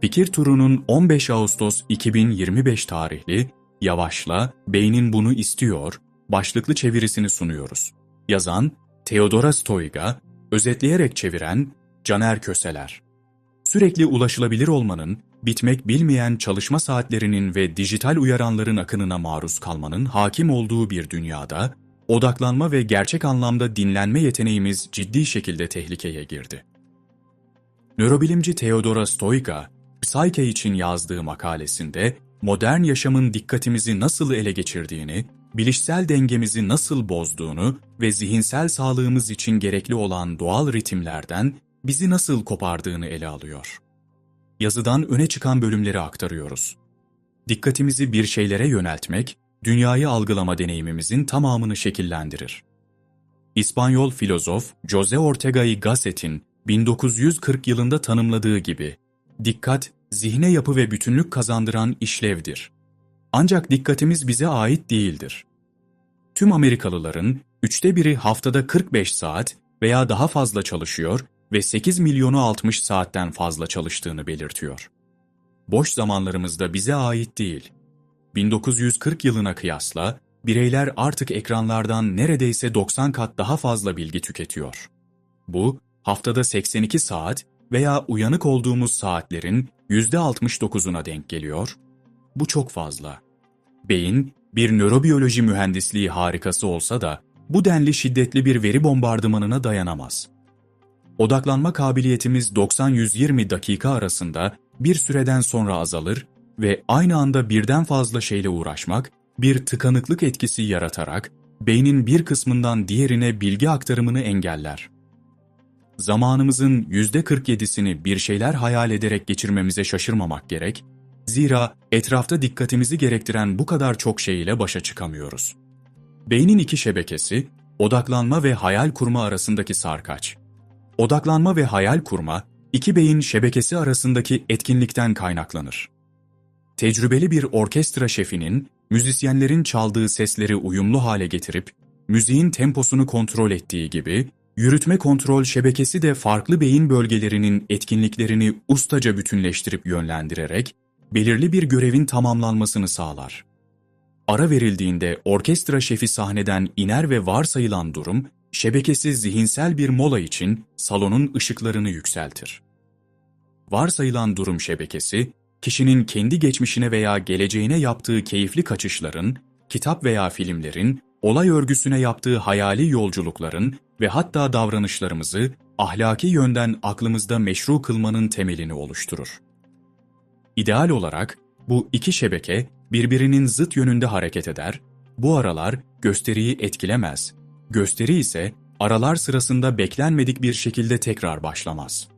Fikir Turu'nun 15 Ağustos 2025 tarihli Yavaşla, Beynin Bunu İstiyor başlıklı çevirisini sunuyoruz. Yazan Theodora Stoiga, özetleyerek çeviren Caner Köseler. Sürekli ulaşılabilir olmanın, bitmek bilmeyen çalışma saatlerinin ve dijital uyaranların akınına maruz kalmanın hakim olduğu bir dünyada, odaklanma ve gerçek anlamda dinlenme yeteneğimiz ciddi şekilde tehlikeye girdi. Nörobilimci Theodora Stoiga, Psyche için yazdığı makalesinde modern yaşamın dikkatimizi nasıl ele geçirdiğini, bilişsel dengemizi nasıl bozduğunu ve zihinsel sağlığımız için gerekli olan doğal ritimlerden bizi nasıl kopardığını ele alıyor. Yazıdan öne çıkan bölümleri aktarıyoruz. Dikkatimizi bir şeylere yöneltmek, dünyayı algılama deneyimimizin tamamını şekillendirir. İspanyol filozof José Ortega y Gasset'in 1940 yılında tanımladığı gibi, dikkat, zihne yapı ve bütünlük kazandıran işlevdir. Ancak dikkatimiz bize ait değildir. Tüm Amerikalıların üçte biri haftada 45 saat veya daha fazla çalışıyor ve 8 milyonu 60 saatten fazla çalıştığını belirtiyor. Boş zamanlarımızda bize ait değil. 1940 yılına kıyasla bireyler artık ekranlardan neredeyse 90 kat daha fazla bilgi tüketiyor. Bu, haftada 82 saat veya uyanık olduğumuz saatlerin %69'una denk geliyor. Bu çok fazla. Beyin, bir nörobiyoloji mühendisliği harikası olsa da bu denli şiddetli bir veri bombardımanına dayanamaz. Odaklanma kabiliyetimiz 90-120 dakika arasında bir süreden sonra azalır ve aynı anda birden fazla şeyle uğraşmak bir tıkanıklık etkisi yaratarak beynin bir kısmından diğerine bilgi aktarımını engeller. Zamanımızın %47'sini bir şeyler hayal ederek geçirmemize şaşırmamak gerek, zira etrafta dikkatimizi gerektiren bu kadar çok şey ile başa çıkamıyoruz. Beynin iki şebekesi, odaklanma ve hayal kurma arasındaki sarkaç. Odaklanma ve hayal kurma, iki beyin şebekesi arasındaki etkinlikten kaynaklanır. Tecrübeli bir orkestra şefinin, müzisyenlerin çaldığı sesleri uyumlu hale getirip, müziğin temposunu kontrol ettiği gibi, yürütme kontrol şebekesi de farklı beyin bölgelerinin etkinliklerini ustaca bütünleştirip yönlendirerek, belirli bir görevin tamamlanmasını sağlar. Ara verildiğinde orkestra şefi sahneden iner ve varsayılan durum, şebekesi zihinsel bir mola için salonun ışıklarını yükseltir. Varsayılan durum şebekesi, kişinin kendi geçmişine veya geleceğine yaptığı keyifli kaçışların, kitap veya filmlerin, olay örgüsüne yaptığı hayali yolculukların ve hatta davranışlarımızı ahlaki yönden aklımızda meşru kılmanın temelini oluşturur. İdeal olarak bu iki şebeke birbirinin zıt yönünde hareket eder, bu aralar gösteriyi etkilemez, gösteri ise aralar sırasında beklenmedik bir şekilde tekrar başlamaz.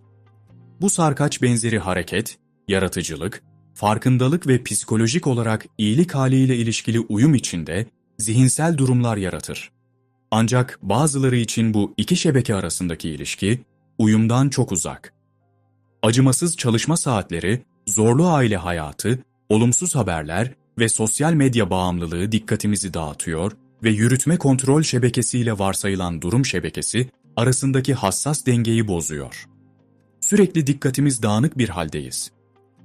Bu sarkaç benzeri hareket, yaratıcılık, farkındalık ve psikolojik olarak iyilik haliyle ilişkili uyum içinde zihinsel durumlar yaratır. Ancak bazıları için bu iki şebeke arasındaki ilişki uyumdan çok uzak. Acımasız çalışma saatleri, zorlu aile hayatı, olumsuz haberler ve sosyal medya bağımlılığı dikkatimizi dağıtıyor ve yürütme kontrol şebekesiyle varsayılan durum şebekesi arasındaki hassas dengeyi bozuyor. Sürekli dikkatimiz dağınık bir haldeyiz.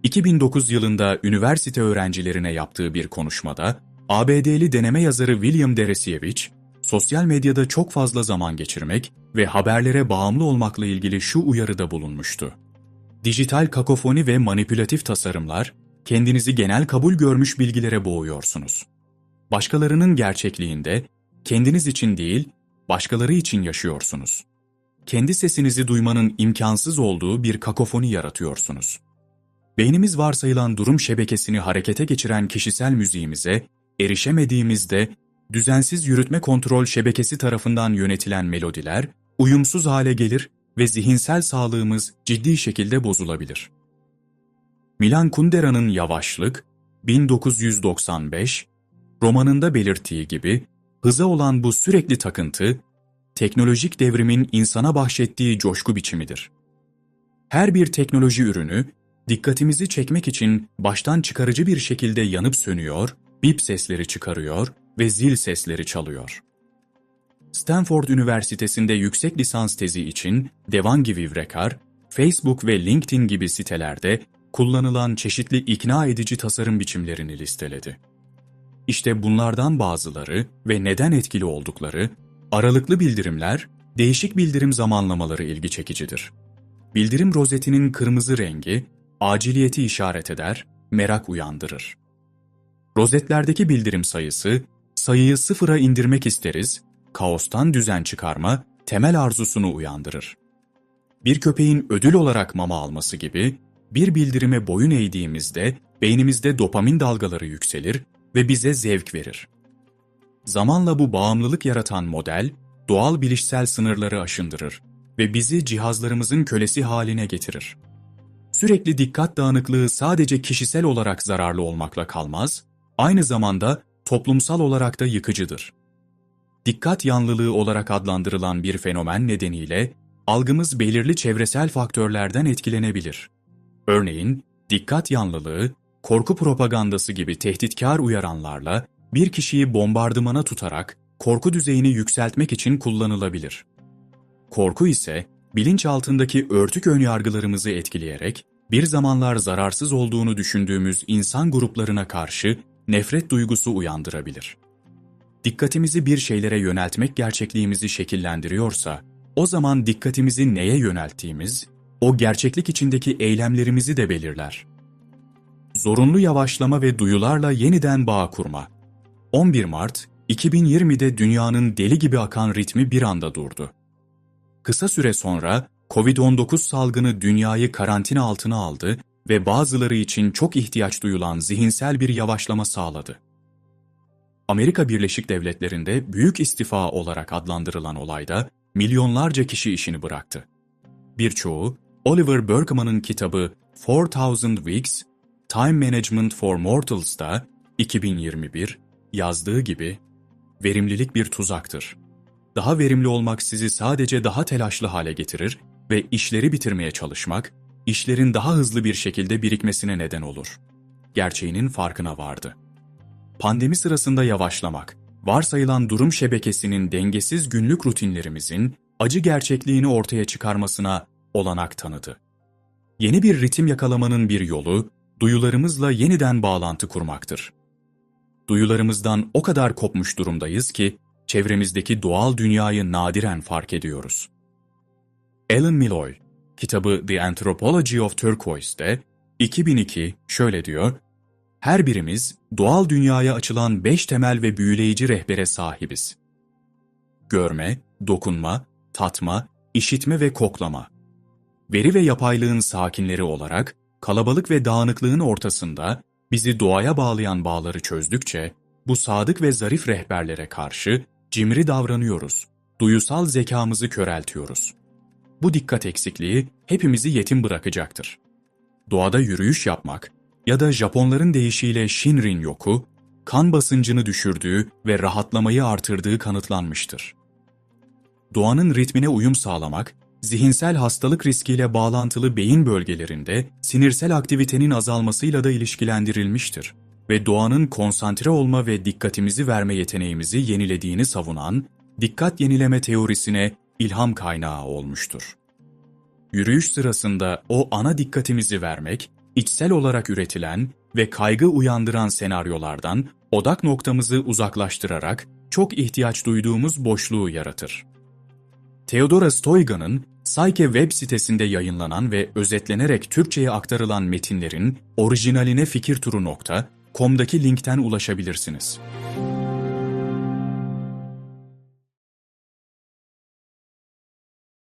2009 yılında üniversite öğrencilerine yaptığı bir konuşmada ABD'li deneme yazarı William Deresiewicz, sosyal medyada çok fazla zaman geçirmek ve haberlere bağımlı olmakla ilgili şu uyarıda bulunmuştu. Dijital kakofoni ve manipülatif tasarımlar, kendinizi genel kabul görmüş bilgilere boğuyorsunuz. Başkalarının gerçekliğinde, kendiniz için değil, başkaları için yaşıyorsunuz. Kendi sesinizi duymanın imkansız olduğu bir kakofoni yaratıyorsunuz. Beynimiz varsayılan durum şebekesini harekete geçiren kişisel müziğimize erişemediğimizde düzensiz yürütme kontrol şebekesi tarafından yönetilen melodiler uyumsuz hale gelir ve zihinsel sağlığımız ciddi şekilde bozulabilir. Milan Kundera'nın Yavaşlık, 1995, romanında belirttiği gibi hıza olan bu sürekli takıntı, teknolojik devrimin insana bahşettiği coşku biçimidir. Her bir teknoloji ürünü, dikkatimizi çekmek için baştan çıkarıcı bir şekilde yanıp sönüyor bip sesleri çıkarıyor ve zil sesleri çalıyor. Stanford Üniversitesi'nde yüksek lisans tezi için Devangi Vivrekar, Facebook ve LinkedIn gibi sitelerde kullanılan çeşitli ikna edici tasarım biçimlerini listeledi. İşte bunlardan bazıları ve neden etkili oldukları, aralıklı bildirimler, değişik bildirim zamanlamaları ilgi çekicidir. Bildirim rozetinin kırmızı rengi, aciliyeti işaret eder, merak uyandırır. Rozetlerdeki bildirim sayısı, sayıyı sıfıra indirmek isteriz, kaostan düzen çıkarma, temel arzusunu uyandırır. Bir köpeğin ödül olarak mama alması gibi, bir bildirime boyun eğdiğimizde beynimizde dopamin dalgaları yükselir ve bize zevk verir. Zamanla bu bağımlılık yaratan model, doğal bilişsel sınırları aşındırır ve bizi cihazlarımızın kölesi haline getirir. Sürekli dikkat dağınıklığı sadece kişisel olarak zararlı olmakla kalmaz, aynı zamanda toplumsal olarak da yıkıcıdır. Dikkat yanlılığı olarak adlandırılan bir fenomen nedeniyle algımız belirli çevresel faktörlerden etkilenebilir. Örneğin, dikkat yanlılığı, korku propagandası gibi tehditkar uyaranlarla bir kişiyi bombardımana tutarak korku düzeyini yükseltmek için kullanılabilir. Korku ise bilinç altındaki örtük önyargılarımızı etkileyerek bir zamanlar zararsız olduğunu düşündüğümüz insan gruplarına karşı nefret duygusu uyandırabilir. Dikkatimizi bir şeylere yöneltmek gerçekliğimizi şekillendiriyorsa, o zaman dikkatimizi neye yönelttiğimiz, o gerçeklik içindeki eylemlerimizi de belirler. Zorunlu yavaşlama ve duyularla yeniden bağ kurma. 11 Mart 2020'de dünyanın deli gibi akan ritmi bir anda durdu. Kısa süre sonra COVID-19 salgını dünyayı karantina altına aldı ve bazıları için çok ihtiyaç duyulan zihinsel bir yavaşlama sağladı. Amerika Birleşik Devletleri'nde büyük istifa olarak adlandırılan olayda milyonlarca kişi işini bıraktı. Birçoğu, Oliver Burkeman'ın kitabı 4000 Weeks, Time Management for Mortals'da 2021 yazdığı gibi verimlilik bir tuzaktır. Daha verimli olmak sizi sadece daha telaşlı hale getirir ve işleri bitirmeye çalışmak, işlerin daha hızlı bir şekilde birikmesine neden olur. Gerçeğinin farkına vardı. Pandemi sırasında yavaşlamak, varsayılan durum şebekesinin dengesiz günlük rutinlerimizin acı gerçekliğini ortaya çıkarmasına olanak tanıdı. Yeni bir ritim yakalamanın bir yolu, duyularımızla yeniden bağlantı kurmaktır. Duyularımızdan o kadar kopmuş durumdayız ki, çevremizdeki doğal dünyayı nadiren fark ediyoruz. Alan Milloy, kitabı The Anthropology of Turquoise'de 2002 şöyle diyor, her birimiz doğal dünyaya açılan beş temel ve büyüleyici rehbere sahibiz. Görme, dokunma, tatma, işitme ve koklama. Veri ve yapaylığın sakinleri olarak kalabalık ve dağınıklığın ortasında bizi doğaya bağlayan bağları çözdükçe bu sadık ve zarif rehberlere karşı cimri davranıyoruz, duyusal zekamızı köreltiyoruz. Bu dikkat eksikliği hepimizi yetim bırakacaktır. Doğada yürüyüş yapmak ya da Japonların deyişiyle Shinrin yoku, kan basıncını düşürdüğü ve rahatlamayı artırdığı kanıtlanmıştır. Doğanın ritmine uyum sağlamak, zihinsel hastalık riskiyle bağlantılı beyin bölgelerinde sinirsel aktivitenin azalmasıyla da ilişkilendirilmiştir ve doğanın konsantre olma ve dikkatimizi verme yeteneğimizi yenilediğini savunan dikkat yenileme teorisine ilham kaynağı olmuştur. Yürüyüş sırasında o ana dikkatimizi vermek, içsel olarak üretilen ve kaygı uyandıran senaryolardan odak noktamızı uzaklaştırarak çok ihtiyaç duyduğumuz boşluğu yaratır. Theodora Stoyga'nın Psyche web sitesinde yayınlanan ve özetlenerek Türkçe'ye aktarılan metinlerin orijinaline fikirturu.com'daki linkten ulaşabilirsiniz.